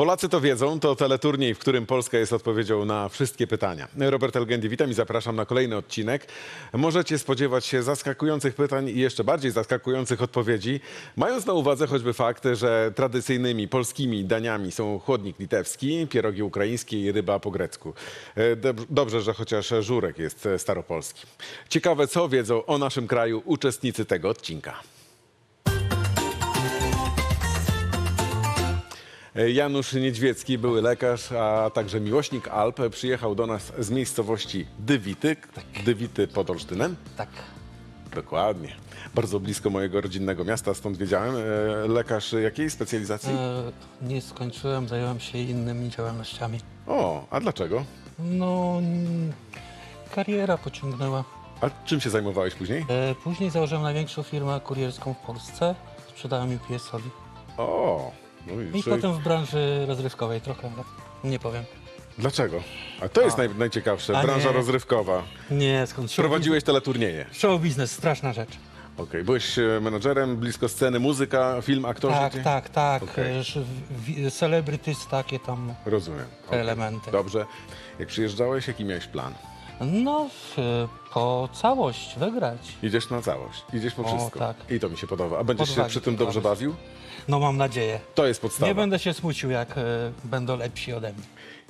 Polacy to wiedzą, to teleturniej, w którym Polska jest odpowiedzią na wszystkie pytania. Robert Elgendi, witam i zapraszam na kolejny odcinek. Możecie spodziewać się zaskakujących pytań i jeszcze bardziej zaskakujących odpowiedzi, mając na uwadze choćby fakt, że tradycyjnymi polskimi daniami są chłodnik litewski, pierogi ukraińskie i ryba po grecku. E, dob- Dobrze, że chociaż żurek jest staropolski. Ciekawe, co wiedzą o naszym kraju uczestnicy tego odcinka. Janusz Niedźwiecki, były lekarz, a także miłośnik Alp, przyjechał do nas z miejscowości Dywity, Dywity pod Olsztynem. Tak. Dokładnie. Bardzo blisko mojego rodzinnego miasta, stąd wiedziałem. E, Lekarz jakiej specjalizacji? E, nie skończyłem, zająłem się innymi działalnościami. O, a dlaczego? No, mm, kariera pociągnęła. A czym się zajmowałeś później? E, później założyłem największą firmę kurierską w Polsce. Sprzedałem UPS-owi. O, no I potem w branży rozrywkowej trochę, ale nie powiem. Dlaczego? A to jest naj, najciekawsze, A branża nie. rozrywkowa. Nie, skąd? Show Prowadziłeś teleturnieje. biznes- Show biznes, straszna rzecz. Okej, byłeś e, menadżerem, blisko sceny, muzyka, film, aktorzy? Tak, tak, tak. Okej. Celebrities, takie tam Rozumiem. Okej. elementy. Dobrze. Jak przyjeżdżałeś, jaki miałeś plan? No, w, po całość wygrać. Idziesz na całość, idziesz po O, wszystko. tak. I to mi się podoba. A będziesz się Odwagi przy tym trzeba dobrze bawił? No mam nadzieję. To jest podstawa. Nie będę się smucił, jak e, będą lepsi ode mnie.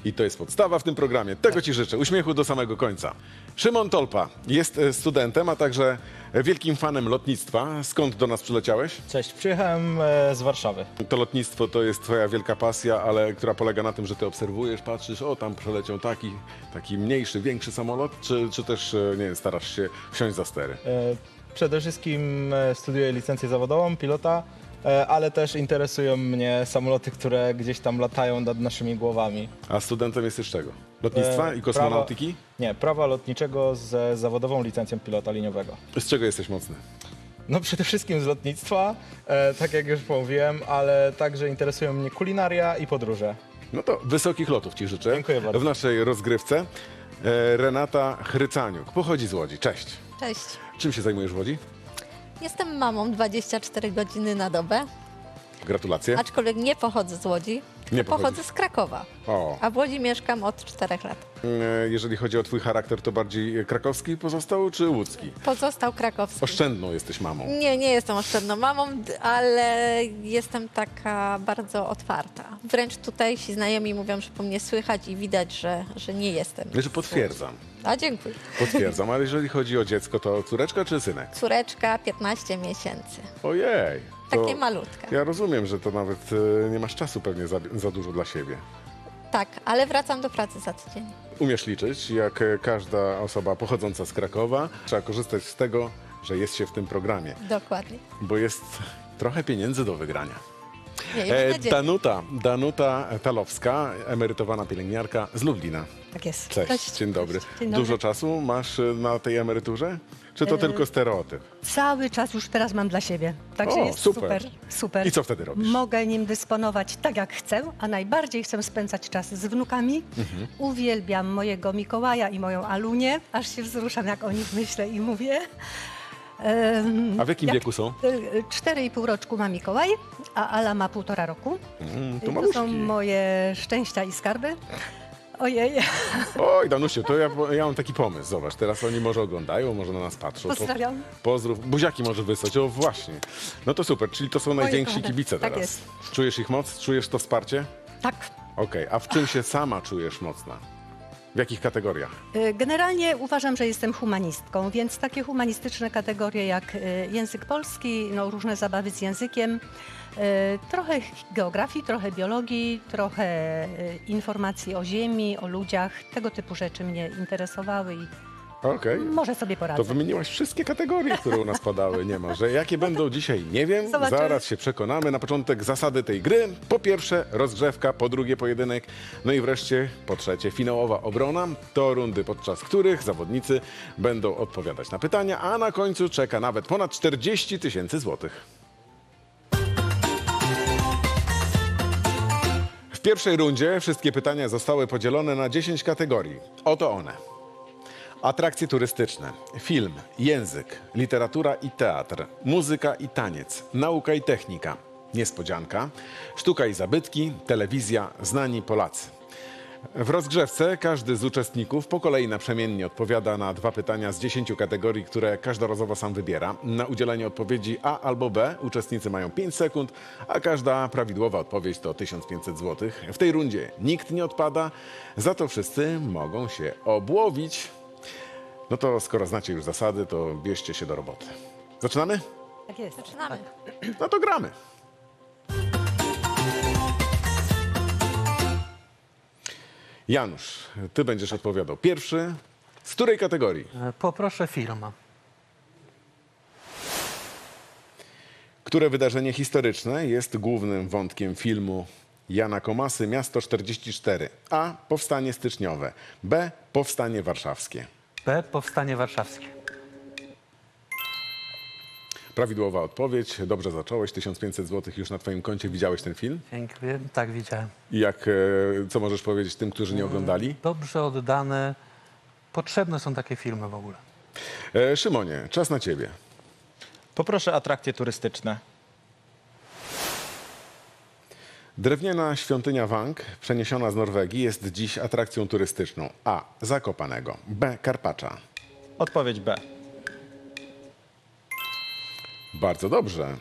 I to jest podstawa w tym programie. Tego Ci życzę. Uśmiechu do samego końca. Szymon Tolpa jest e, studentem, a także wielkim fanem lotnictwa. Skąd do nas przyleciałeś? Cześć, przyjechałem e, z Warszawy. To lotnictwo to jest Twoja wielka pasja, ale która polega na tym, że Ty obserwujesz, patrzysz, o tam przeleciał taki, taki mniejszy, większy samolot, czy, czy też, e, nie wiem, starasz się wsiąść za stery? E, Przede wszystkim e, studiuję licencję zawodową, pilota, e, ale też interesują mnie samoloty, które gdzieś tam latają nad naszymi głowami. A studentem jesteś czego? Lotnictwa E, i kosmonautyki? Nie, prawa lotniczego z zawodową licencją pilota liniowego. Z czego jesteś mocny? No przede wszystkim z lotnictwa, e, tak jak już mówiłem, ale także interesują mnie kulinaria i podróże. No to wysokich lotów Ci życzę. Dziękuję bardzo. W naszej rozgrywce e, Renata Chrycaniuk pochodzi z Łodzi. Cześć. Cześć. Czym się zajmujesz w Łodzi? Jestem mamą 24 godziny na dobę, Gratulacje. aczkolwiek nie pochodzę z Łodzi, Nie pochodzę z Krakowa, O, a w Łodzi mieszkam od 4 lat. e, jeżeli chodzi o twój charakter, to bardziej krakowski pozostał czy łódzki? Pozostał krakowski. Oszczędną jesteś mamą. Nie, nie jestem oszczędną mamą, d- ale jestem taka bardzo otwarta. Wręcz tutejsi znajomi mówią, że po mnie słychać i widać, że, że nie jestem. Znaczy potwierdzam, A dziękuję. potwierdzam, ale jeżeli chodzi o dziecko, to córeczka czy synek? Córeczka 15 miesięcy. Ojej. To Takie malutkie. Ja rozumiem, że to nawet e, nie masz czasu pewnie za, za dużo dla siebie. Tak, ale wracam do pracy za tydzień. Umiesz liczyć, jak e, każda osoba pochodząca z Krakowa. Trzeba korzystać z tego, że jest się w tym programie, Dokładnie. bo jest trochę pieniędzy do wygrania. Nie, już E, nadzieję. Danuta, Danuta Talowska, emerytowana pielęgniarka z Lublina. Tak jest. Cześć, dzień dobry. Dzień dobry. Dużo czasu masz e, na tej emeryturze? Czy to tylko stereotyp? Cały czas już teraz mam dla siebie. Także O, jest super. super. super, I co wtedy robisz? Mogę nim dysponować tak jak chcę, a najbardziej chcę spędzać czas z wnukami. Mhm. Uwielbiam mojego Mikołaja i moją Alunię. Aż się wzruszam, jak o nich myślę i mówię. Em, A w jakim jak- wieku są? y, Cztery i pół roczku ma Mikołaj, a Ala ma półtora roku. Mm, to to maluszki. są moje szczęścia i skarby. Ojej, Oj, Danusiu, to ja, ja mam taki pomysł. Zobacz, teraz oni może oglądają, może na nas patrzą. Pozdrawiam. Pozdrów. Buziaki może wysłać. O, właśnie. No to super, czyli to są najwięksi kochane. kibice Tak teraz. jest. Czujesz ich moc? Czujesz to wsparcie? tak. Okej, a w czym się sama czujesz mocna? W jakich kategoriach? Y, Generalnie uważam, że jestem humanistką, więc takie humanistyczne kategorie jak y, język polski, no, różne zabawy z językiem, y, trochę geografii, trochę biologii, trochę informacji o ziemi, o ludziach. Tego typu rzeczy mnie interesowały i Okej. może sobie To poradzę. wymieniłaś wszystkie kategorie, które u nas padały. Nie ma, że jakie będą dzisiaj, nie wiem. Zobaczymy. Zaraz się przekonamy. Na początek zasady tej gry. Po pierwsze rozgrzewka, po drugie pojedynek, no i wreszcie po trzecie finałowa obrona. To rundy, podczas których zawodnicy będą odpowiadać na pytania, a na końcu czeka nawet ponad 40 tysięcy złotych. W pierwszej rundzie wszystkie pytania zostały podzielone na 10 kategorii. Oto one. Atrakcje turystyczne, film, język, literatura i teatr, muzyka i taniec, nauka i technika, Niespodzianka. Sztuka i zabytki, telewizja, znani Polacy. W rozgrzewce każdy z uczestników po kolei naprzemiennie odpowiada na dwa pytania z dziesięciu kategorii, które każdorazowo sam wybiera. Na udzielenie odpowiedzi A albo B uczestnicy mają 5 sekund, a każda prawidłowa odpowiedź to 1500 zł. W tej rundzie nikt nie odpada, za to wszyscy mogą się obłowić. No to skoro znacie już zasady, to bierzcie się do roboty. Zaczynamy? Tak jest. Zaczynamy. No to gramy. Janusz, ty będziesz odpowiadał pierwszy. Z której kategorii? E, Poproszę film. Które wydarzenie historyczne jest głównym wątkiem filmu Jana Komasy Miasto 44? A. Powstanie styczniowe. B. Powstanie warszawskie. B. Powstanie warszawskie. Prawidłowa odpowiedź. Dobrze zacząłeś. 1500 zł już na twoim koncie. Widziałeś ten film? Dziękuję. Tak widziałem. I jak, e, co możesz powiedzieć tym, którzy nie oglądali? Dobrze oddane. Potrzebne są takie filmy w ogóle. E, Szymonie, czas na ciebie. Poproszę atrakcje turystyczne. Drewniana świątynia Wang, przeniesiona z Norwegii, jest dziś atrakcją turystyczną. A. Zakopanego. B. Karpacza. Odpowiedź B. Bardzo dobrze.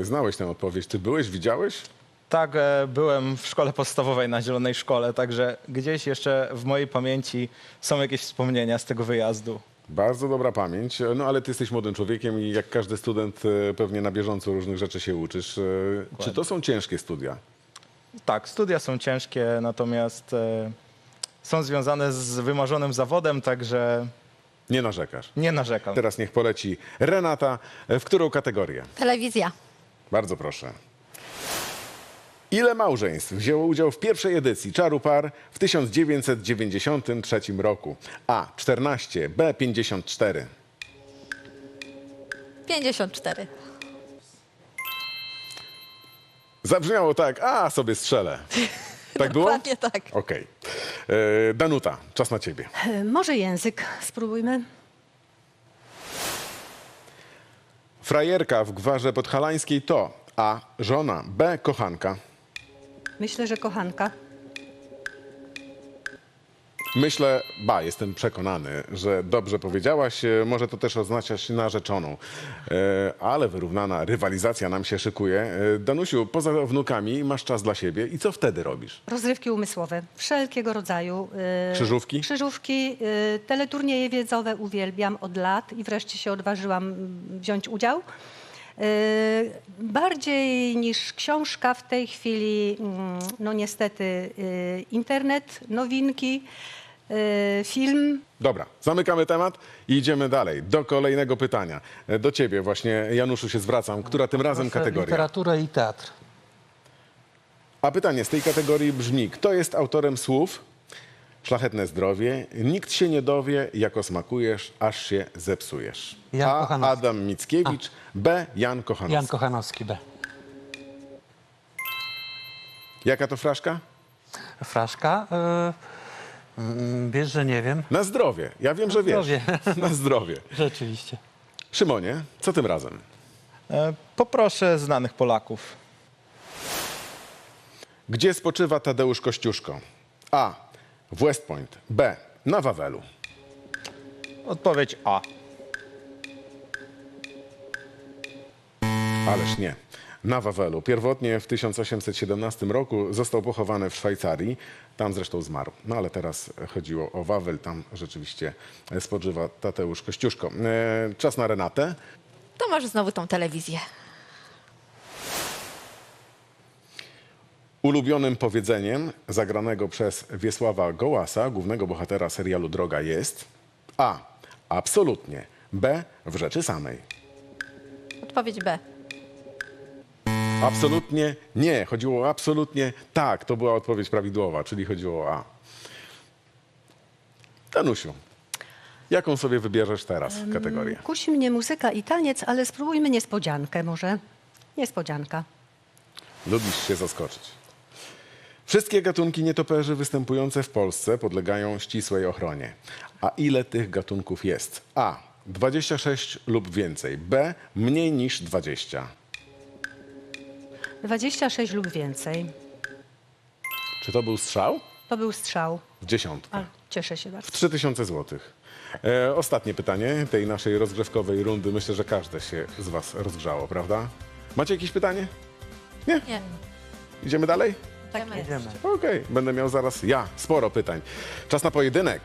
E, Znałeś tę odpowiedź. Ty byłeś, widziałeś? Tak, e, byłem w szkole podstawowej na Zielonej Szkole, także gdzieś jeszcze w mojej pamięci są jakieś wspomnienia z tego wyjazdu. Bardzo dobra pamięć. E, No ale ty jesteś młodym człowiekiem i jak każdy student e, pewnie na bieżąco różnych rzeczy się uczysz. E, Czy to są ciężkie studia? Tak, studia są ciężkie, natomiast e, są związane z wymarzonym zawodem, także Nie narzekasz. nie narzekam. Teraz niech poleci Renata. E, W którą kategorię? Telewizja. Bardzo proszę. Ile małżeństw wzięło udział w pierwszej edycji Czaru Par w 1993 roku? A. 14, B. 54. 54. Zabrzmiało tak, a sobie strzelę. Tak było? Dokładnie tak. Okej. E, Danuta, czas na ciebie. E, Może język spróbujmy. Frajerka w gwarze podhalańskiej to A. Żona, B. Kochanka. Myślę, że kochanka. Myślę, ba, jestem przekonany, że dobrze powiedziałaś. E, Może to też oznaczać narzeczoną. E, ale wyrównana rywalizacja nam się szykuje. E, Danusiu, poza wnukami masz czas dla siebie i co wtedy robisz? Rozrywki umysłowe, wszelkiego rodzaju. Krzyżówki? Krzyżówki, teleturnieje wiedzowe uwielbiam od lat i wreszcie się odważyłam mm, wziąć udział. Bardziej niż książka w tej chwili, mm, no niestety, internet, nowinki, e, film. Dobra, zamykamy temat i idziemy dalej. Do kolejnego pytania. E, Do ciebie właśnie, Januszu, się zwracam. Która tym razem Proszę kategoria? Literaturę i teatr. A pytanie z tej kategorii brzmi, kto jest autorem słów Szlachetne zdrowie, nikt się nie dowie, jako smakujesz, aż się zepsujesz. Jan A. Kochanowski. Adam Mickiewicz, B. Jan Kochanowski. Jan Kochanowski. B. Jaka to fraszka? Fraszka. y, Wiesz, że nie wiem. Na zdrowie. Ja wiem, że wiesz. zdrowie. Na zdrowie. Rzeczywiście. Szymonie, co tym razem? E, Poproszę znanych Polaków. Gdzie spoczywa Tadeusz Kościuszko? A. W West Point. B. Na Wawelu. Odpowiedź A. Ależ nie. Na Wawelu. Pierwotnie w 1817 roku został pochowany w Szwajcarii. Tam zresztą zmarł. No ale teraz chodziło o Wawel. Tam rzeczywiście spoczywa Tadeusz Kościuszko. E, czas na Renatę. To masz znowu tą telewizję. Ulubionym powiedzeniem zagranego przez Wiesława Gołasa, głównego bohatera serialu Droga jest A. Absolutnie. B. W rzeczy samej. Odpowiedź B. Absolutnie nie. Chodziło o absolutnie tak. To była odpowiedź prawidłowa, czyli chodziło o A. Danusiu, jaką sobie wybierzesz teraz kategorię? Kusi mnie muzyka i taniec, ale spróbujmy niespodziankę może. Niespodzianka. Lubisz się zaskoczyć. Wszystkie gatunki nietoperzy występujące w Polsce podlegają ścisłej ochronie. A ile tych gatunków jest? A. 26 lub więcej. B. Mniej niż 20. 26 lub więcej. Czy to był strzał? To był strzał, W dziesiątkę. ale cieszę się bardzo. 3000 zł. E, ostatnie pytanie tej naszej rozgrzewkowej rundy. Myślę, że każde się z Was rozgrzało, prawda? Macie jakieś pytanie? Nie. Idziemy dalej? Tak Jedziemy. Okej, będę miał zaraz ja sporo pytań. Czas na pojedynek.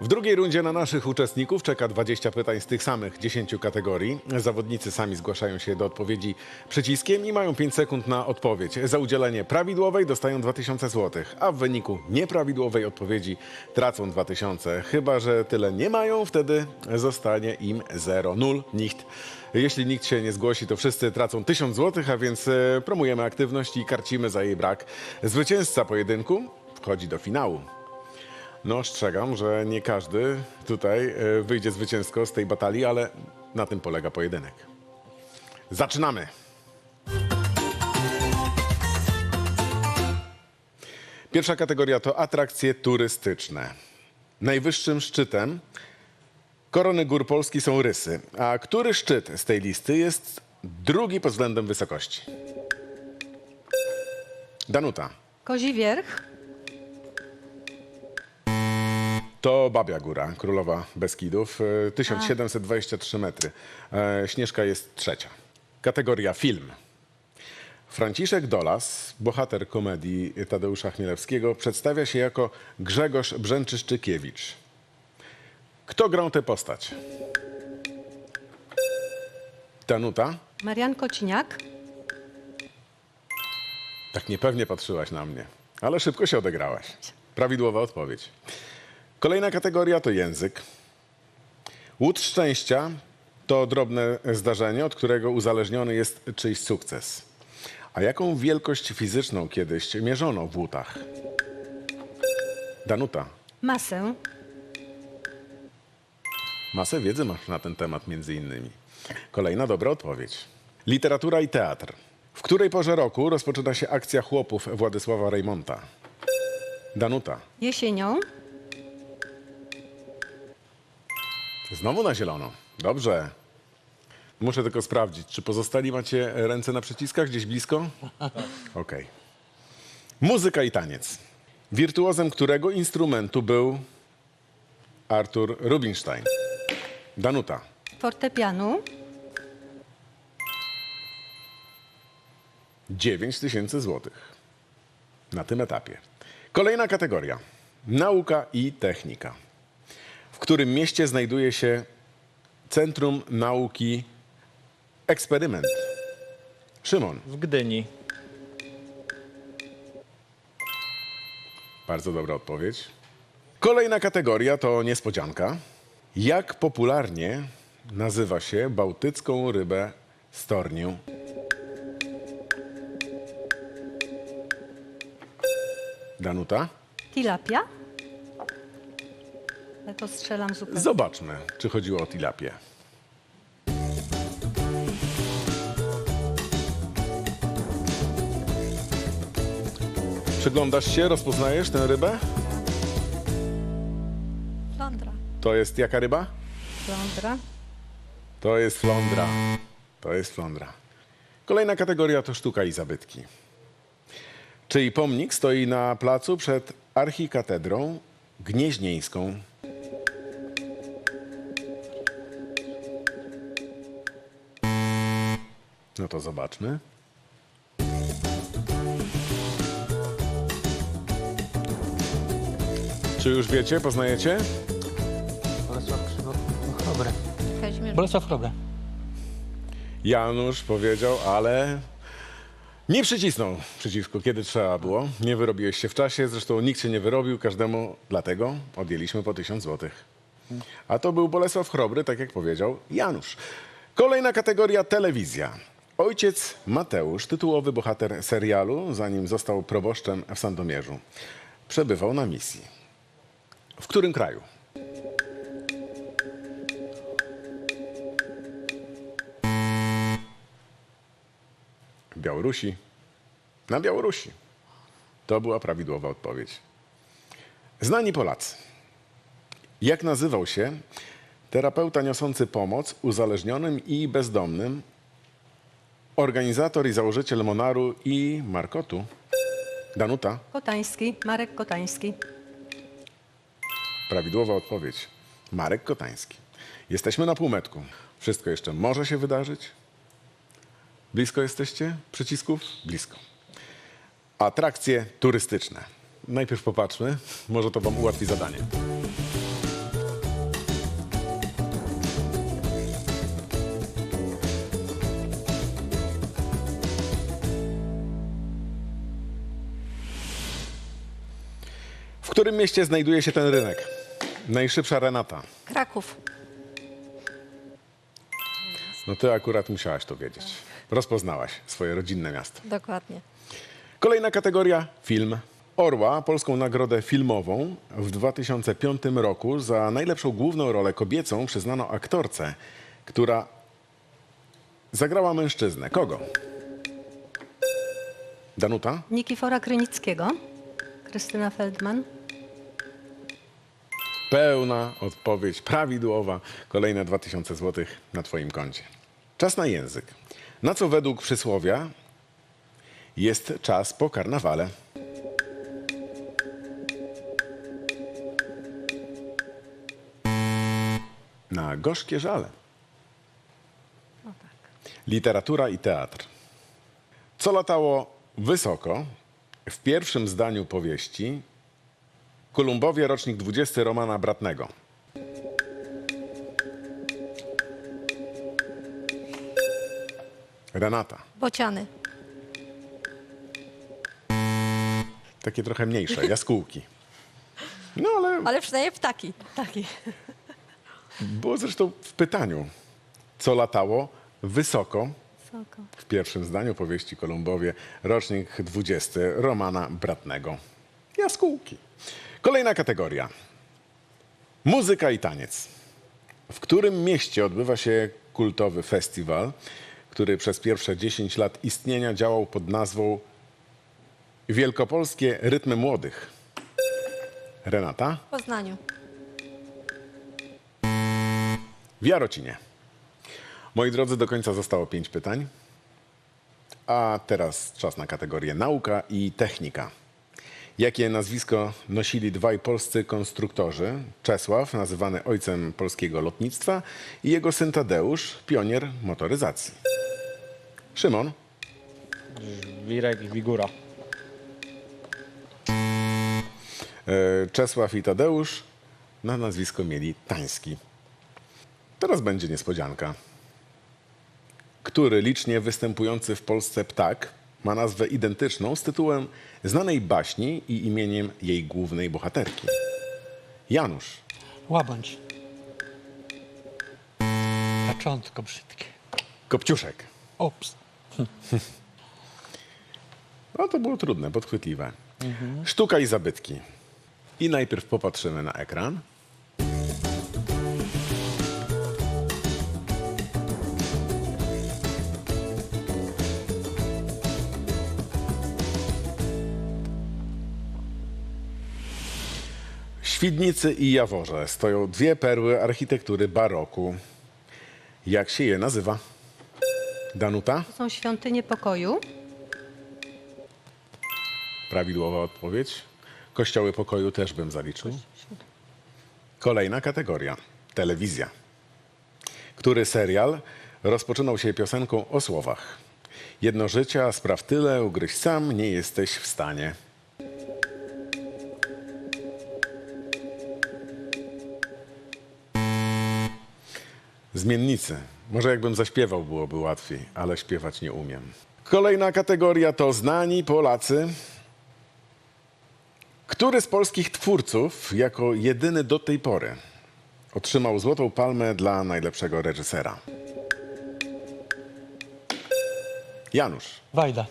W drugiej rundzie na naszych uczestników czeka 20 pytań z tych samych 10 kategorii. Zawodnicy sami zgłaszają się do odpowiedzi przyciskiem i mają 5 sekund na odpowiedź. Za udzielenie prawidłowej dostają 2000 zł, a w wyniku nieprawidłowej odpowiedzi tracą 2000. Chyba, że tyle nie mają, wtedy zostanie im 0, 0, nikt. Jeśli nikt się nie zgłosi, to wszyscy tracą 1000 zł, a więc e, promujemy aktywność i karcimy za jej brak. Zwycięzca pojedynku wchodzi do finału. No, ostrzegam, że nie każdy tutaj e, wyjdzie zwycięsko z tej batalii, ale na tym polega pojedynek. Zaczynamy! Pierwsza kategoria to atrakcje turystyczne. Najwyższym szczytem korony gór Polski są Rysy. A który szczyt z tej listy jest drugi pod względem wysokości? Danuta. Kozi Wierch, To Babia Góra, królowa Beskidów, e, 1723 metry. E, Śnieżka jest trzecia. Kategoria film. Franciszek Dolas, bohater komedii Tadeusza Chmielewskiego, przedstawia się jako Grzegorz Brzęczyszczykiewicz. Kto grał tę postać? Danuta? Marian Kociniak, Tak niepewnie patrzyłaś na mnie, ale szybko się odegrałaś. Prawidłowa odpowiedź. Kolejna kategoria to język. Łód szczęścia to drobne zdarzenie, od którego uzależniony jest czyjś sukces. A jaką wielkość fizyczną kiedyś mierzono w łutach? Danuta, masę, masę wiedzy masz na ten temat między innymi. Kolejna dobra odpowiedź. Literatura i teatr. W której porze roku rozpoczyna się akcja chłopów Władysława Reymonta? Danuta. jesienią, Znowu na zielono. Dobrze. Muszę tylko sprawdzić, czy pozostali macie ręce na przyciskach gdzieś blisko? Okej. Muzyka i taniec. Wirtuozem którego instrumentu był Artur Rubinstein? Danuta. fortepianu, 9 tysięcy złotych. Na tym etapie. Kolejna kategoria. Nauka i technika. W którym mieście znajduje się Centrum Nauki Eksperyment? Szymon. W Gdyni. Bardzo dobra odpowiedź. Kolejna kategoria to niespodzianka. Jak popularnie nazywa się bałtycką rybę storniu? Danuta? tilapia. Zupełnie. Zobaczmy, czy chodziło o tilapię. Przyglądasz się, rozpoznajesz tę rybę? Londra. To jest jaka ryba? Lądra, To jest flądra. To jest flądra. Kolejna kategoria to sztuka i zabytki. Czyj pomnik stoi na placu przed archikatedrą gnieźnieńską? No to zobaczmy. Czy już wiecie, poznajecie? Bolesław Krzywo... Chrobre. Kazimierz. Bolesław Chrobre. Janusz powiedział, ale nie przycisnął przycisku, kiedy trzeba było. Nie wyrobiłeś się w czasie, zresztą nikt się nie wyrobił, każdemu dlatego odjęliśmy po 1000 złotych. A to był Bolesław Chrobry, tak jak powiedział Janusz. Kolejna kategoria telewizja. Ojciec Mateusz, tytułowy bohater serialu, zanim został proboszczem w Sandomierzu, przebywał na misji. W którym kraju? Białorusi. Na Białorusi. To była prawidłowa odpowiedź. Znani Polacy. Jak nazywał się terapeuta niosący pomoc uzależnionym i bezdomnym, organizator i założyciel Monaru i Markotu. Danuta, Kotański, Marek Kotański. prawidłowa odpowiedź. Marek Kotański. Jesteśmy na półmetku. Wszystko jeszcze może się wydarzyć. Blisko jesteście przycisków? Blisko. Atrakcje turystyczne. Najpierw popatrzmy, może to Wam ułatwi zadanie. Którym mieście znajduje się ten rynek? Najszybsza Renata. Kraków. No ty akurat musiałaś to wiedzieć. Rozpoznałaś swoje rodzinne miasto. Dokładnie. Kolejna kategoria film. Orła, polską nagrodę filmową w 2005 roku za najlepszą główną rolę kobiecą przyznano aktorce, która zagrała mężczyznę. Kogo? Danuta? Nikifora Krynickiego. Krystyna Feldman. Pełna odpowiedź, prawidłowa. Kolejne 2000 zł na Twoim koncie. Czas na język. Na co według przysłowia jest czas po karnawale? Na gorzkie żale. Literatura i teatr. Co latało wysoko w pierwszym zdaniu powieści Kolumbowie, rocznik 20 Romana Bratnego. Renata. Bociany. Takie trochę mniejsze, jaskółki. No ale Ale przynajmniej ptaki. Taki. było zresztą w pytaniu, co latało wysoko w pierwszym zdaniu powieści Kolumbowie, rocznik 20 Romana Bratnego. Jaskółki. Kolejna kategoria. Muzyka i taniec. W którym mieście odbywa się kultowy festiwal, który przez pierwsze 10 lat istnienia działał pod nazwą Wielkopolskie Rytmy Młodych? Renata? W Poznaniu. W Jarocinie. Moi drodzy, do końca zostało pięć pytań. A teraz czas na kategorię nauka i technika. Jakie nazwisko nosili dwaj polscy konstruktorzy? Czesław, nazywany ojcem polskiego lotnictwa i jego syn Tadeusz, pionier motoryzacji. Szymon, Wirek i Wigura. e, Czesław i Tadeusz na nazwisko mieli Tański. Teraz będzie niespodzianka. Który licznie występujący w Polsce ptak ma nazwę identyczną z tytułem znanej baśni i imieniem jej głównej bohaterki? Janusz. Łabędź. Kaczątko brzydkie. Kopciuszek. Ops. No to było trudne, podchwytliwe. Sztuka i zabytki. I najpierw popatrzymy na ekran. Świdnicy i Jaworze stoją dwie perły architektury baroku. Jak się je nazywa? Danuta? To są świątynie pokoju. Prawidłowa odpowiedź. Kościoły pokoju też bym zaliczył. Kolejna kategoria. Telewizja. Który serial rozpoczynał się piosenką o słowach? Jedno życie, a spraw tyle, ugryź sam, nie jesteś w stanie. Zmiennicy. Może jakbym zaśpiewał, byłoby łatwiej, ale śpiewać nie umiem. Kolejna kategoria to znani Polacy. Który z polskich twórców jako jedyny do tej pory otrzymał Złotą Palmę dla najlepszego reżysera? Janusz. Wajda.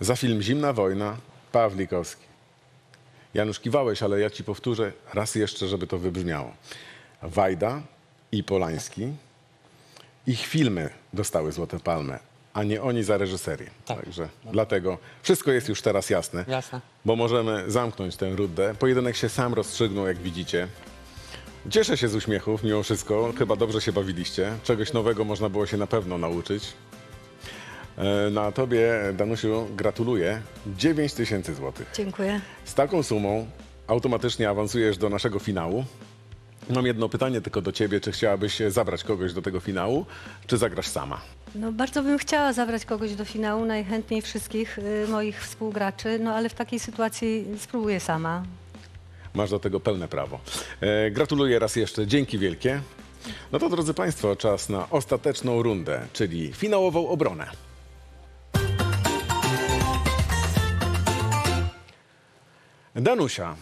Za film Zimna Wojna Pawlikowski. Janusz kiwałeś, ale ja ci powtórzę raz jeszcze, żeby to wybrzmiało. Wajda i Polański. Ich filmy dostały Złote Palmy. a nie oni za reżyserię. Tak. Także dlatego wszystko jest już teraz jasne. Jasne. Bo możemy zamknąć tę rundę. Pojedynek się sam rozstrzygnął, jak widzicie. Cieszę się z uśmiechów, mimo wszystko. Chyba dobrze się bawiliście. Czegoś nowego można było się na pewno nauczyć. E, Na tobie, Danusiu, gratuluję. 9 tysięcy złotych. Dziękuję. Z taką sumą automatycznie awansujesz do naszego finału. Mam jedno pytanie tylko do ciebie. Czy chciałabyś zabrać kogoś do tego finału, czy zagrasz sama? No, bardzo bym chciała zabrać kogoś do finału, najchętniej wszystkich y, moich współgraczy, no ale w takiej sytuacji spróbuję sama. Masz do tego pełne prawo. E, gratuluję raz jeszcze. Dzięki wielkie. No to drodzy Państwo, czas na ostateczną rundę, czyli finałową obronę. Danusia,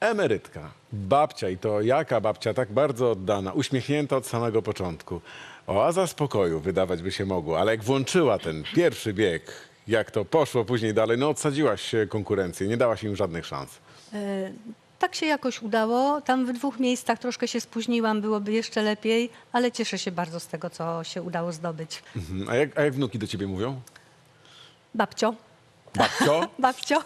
emerytka, babcia i to jaka babcia, tak bardzo oddana, uśmiechnięta od samego początku. Oaza spokoju wydawać by się mogło, ale jak włączyła ten pierwszy bieg, jak to poszło później dalej, no odsadziłaś się konkurencję, nie dałaś im żadnych szans. E, Tak się jakoś udało. Tam w dwóch miejscach troszkę się spóźniłam, byłoby jeszcze lepiej, ale cieszę się bardzo z tego, co się udało zdobyć. Mhm. A jak, a jak wnuki do ciebie mówią? Babcio, Babcio? babcio,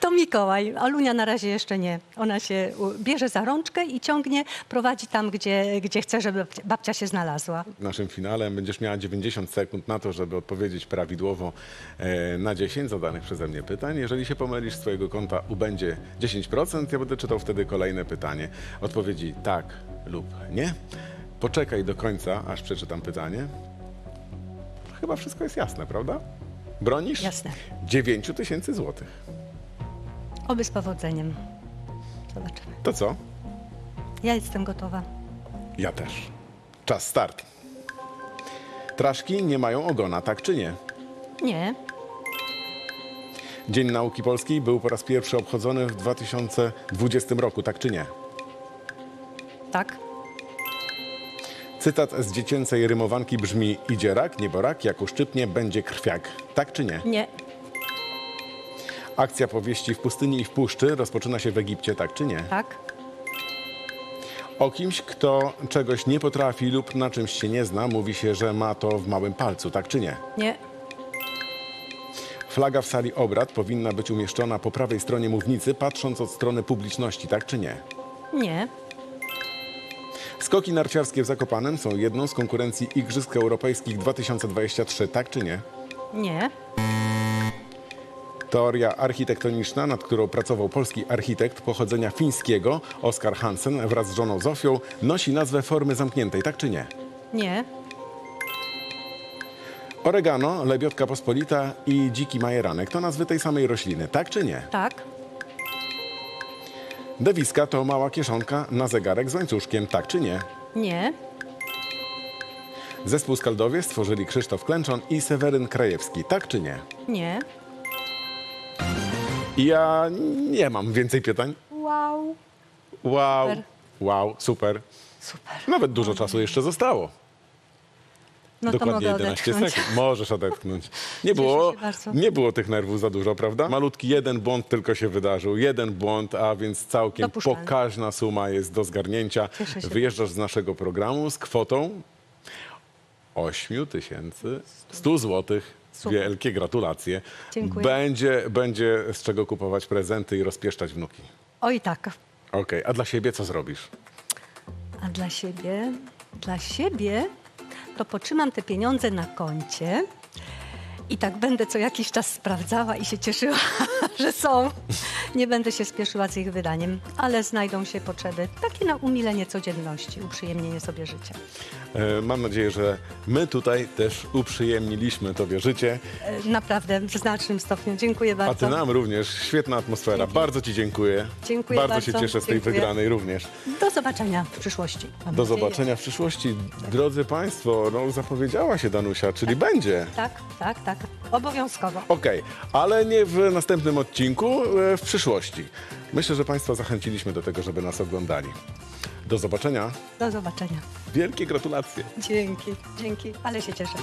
to Mikołaj. Alunia na razie jeszcze nie. Ona się u- bierze za rączkę i ciągnie, prowadzi tam, gdzie, gdzie chce, żeby babcia- babcia się znalazła. W naszym finale będziesz miała 90 sekund na to, żeby odpowiedzieć prawidłowo e, na 10 zadanych przeze mnie pytań. Jeżeli się pomylisz, z twojego konta ubędzie 10%. Ja będę czytał wtedy kolejne pytanie. Odpowiedzi tak lub nie. Poczekaj do końca, aż przeczytam pytanie. Chyba wszystko jest jasne, prawda? Bronisz? Jasne. 9 tysięcy złotych. Oby z powodzeniem. Zobaczymy. To co? Ja jestem gotowa. Ja też. Czas start. Traszki nie mają ogona, tak czy nie? Nie, Dzień Nauki Polskiej był po raz pierwszy obchodzony w 2020 roku, tak czy nie? tak, Cytat z dziecięcej rymowanki brzmi idzie rak, nieborak, jak uszczypnie, będzie krwiak. Tak czy nie? nie, Akcja powieści w pustyni i w puszczy rozpoczyna się w Egipcie, tak czy nie? tak, O kimś, kto czegoś nie potrafi lub na czymś się nie zna, mówi się, że ma to w małym palcu, tak czy nie? nie, Flaga w sali obrad powinna być umieszczona po prawej stronie mównicy, patrząc od strony publiczności, tak czy nie? nie, Skoki narciarskie w Zakopanem są jedną z konkurencji Igrzysk Europejskich 2023, tak czy nie? nie, Teoria architektoniczna, nad którą pracował polski architekt pochodzenia fińskiego Oskar Hansen wraz z żoną Zofią, nosi nazwę formy zamkniętej, tak czy nie? nie, Oregano, lebiotka pospolita i dziki majeranek to nazwy tej samej rośliny, tak czy nie? tak, Dewiska to mała kieszonka na zegarek z łańcuszkiem, tak czy nie? nie, Zespół Skaldowie stworzyli Krzysztof Klęczon i Seweryn Krajewski, tak czy nie? nie. Ja nie mam więcej pytań. Wow. Wow, Super. wow, super. Super. Nawet dużo czasu jeszcze zostało. No to Dokładnie mogę 11 odetchnąć. sekund. Możesz odetchnąć. Nie było, się bardzo. nie było tych nerwów za dużo, prawda? Malutki jeden błąd tylko się wydarzył. Jeden błąd, a więc całkiem Dopuszczalny. pokaźna suma jest do zgarnięcia. Cieszę się Wyjeżdżasz z naszego programu z kwotą 8100 złotych. Super. Wielkie gratulacje. Dziękuję. Będzie, będzie z czego kupować prezenty i rozpieszczać wnuki. Oj tak. Okej, a dla siebie co zrobisz? A dla siebie, dla siebie to potrzymam te pieniądze na koncie i tak będę co jakiś czas sprawdzała i się cieszyła, że są. Nie będę się spieszyła z ich wydaniem, ale znajdą się potrzeby takie na umilenie codzienności, uprzyjemnienie sobie życia. E, Mam nadzieję, że my tutaj też uprzyjemniliśmy Tobie życie, E, Naprawdę w znacznym stopniu. Dziękuję a bardzo. Ty nam również. Świetna atmosfera. Dzięki. Bardzo Ci dziękuję. Dziękuję bardzo. się bardzo. cieszę z tej Dziękuję. wygranej również. Do zobaczenia w przyszłości. mam Do nadzieję. zobaczenia w przyszłości. Drodzy Państwo, no zapowiedziała się Danusia, czyli będzie. Tak, tak, tak. Obowiązkowo. Okej, ale nie w następnym odcinku, e, w przyszłości. Myślę, że Państwa zachęciliśmy do tego, żeby nas oglądali. Do zobaczenia. Do zobaczenia. Wielkie gratulacje. Dzięki, dzięki, ale się cieszę.